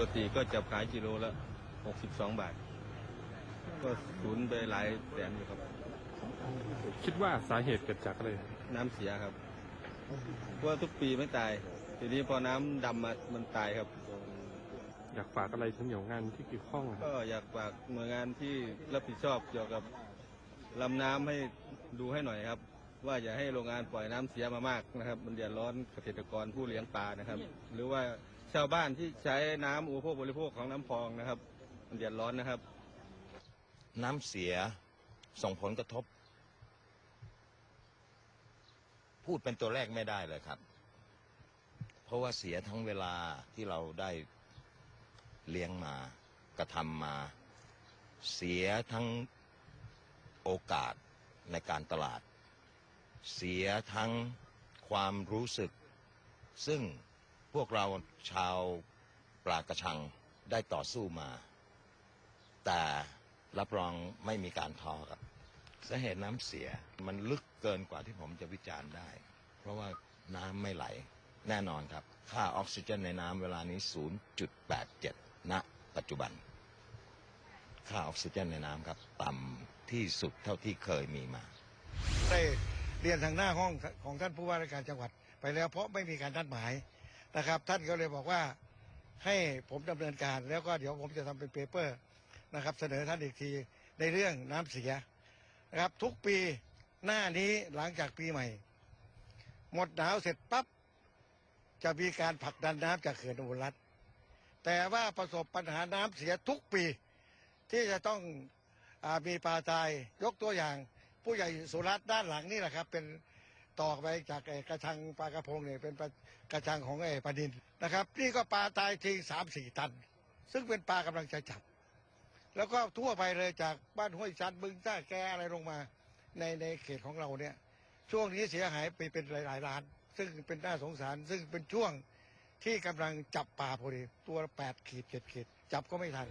กติก็จับขายกิโลละ62บาท ก็สูญไปหลายแสนอยู่ครับ คิดว่าสาเหตุเกิดจากอะไรน้ำเสียครับ เพราะว่าทุกปีไม่ตาย ทีนี้พอน้ำดำมามันตายครับ อยากฝากอะไรถึงหน่วยงานที่เกี่ยวข้องอะครับก็อยากฝากหน่วยงานที่รับผิดชอบเกี่ยวกับลำน้ำให้ดูให้หน่อยครับ ว่าอย่าให้โรงงานปล่อยน้ำเสียมามากนะครับ มันเดือดร้อนเกษตรกรผู้เลี้ยงปลานะครับ หรือว่า ชาวบ้านที่ใช้น้ำอุปโภคบริโภคของน้ำพองนะครับมันเดือดร้อนนะครับ น้ำเสียส่งผลกระทบ พูดเป็นตัวเลขไม่ได้เลยครับ เพราะว่าเสียทั้งเวลาที่เราได้เลี้ยงมากระทำมา เสียทั้งโอกาสในการตลาด เสียทั้งความรู้สึก ซึ่ง พวกเราชาวปลากระชังได้ต่อสู้มา แต่รับรองไม่มีการท้อครับสาเหตุน้ำเสียมันลึกเกินกว่าที่ผมจะวิจารณ์ได้ เพราะว่าน้ำไม่ไหลแน่นอนครับ ค่าออกซิเจนในน้ำเวลานี้ 0.87 ณ ปัจจุบัน ค่าออกซิเจนในน้ำครับต่ำที่สุดเท่าที่เคยมีมาได้เรียนทางหน้าห้องของท่านผู้ว่าราชการจังหวัดไปแล้วเพราะไม่มีการนัดหมาย นะครับ ท่านก็เลยบอกว่าให้ผมดำเนินการ แล้วก็เดี๋ยวผมจะทำเป็นเปเปอร์นะครับ เสนอท่านอีกทีในเรื่องน้ำเสียนะครับ ทุกปีหน้านี้หลังจากปีใหม่ หมดหนาวเสร็จปั๊บจะมีการผลักดันน้ำจากเขื่อนอุบลรัฐแต่ว่าประสบปัญหาน้ำเสียทุกปี ที่จะต้องอมีปลาตายยกตัวอย่าง ผู้ใหญ่สุรัตน์ด้านหลังนี่แหละครับ เป็น ต่อไปจากไอ้กระชังปลากระพงเนี่ยเป็นปกระชังของไอ้ปลาดินนะครับ นี่ก็ปลาตายทิ้งสามสี่ตัน ซึ่งเป็นปลากำลังจะจับ แล้วก็ทั่วไปเลยจากบ้านห้วยชันบึงท่าแกอะไรลงมาในในเขตของเราเนี่ย ช่วงนี้เสียหายไปเป็นหลายๆล้าน ซึ่งเป็นน่าสงสาร ซึ่งเป็นช่วงที่กำลังจับปลาพอดีตัวแปดขีดเจ็ดขีดจับก็ไม่ทัน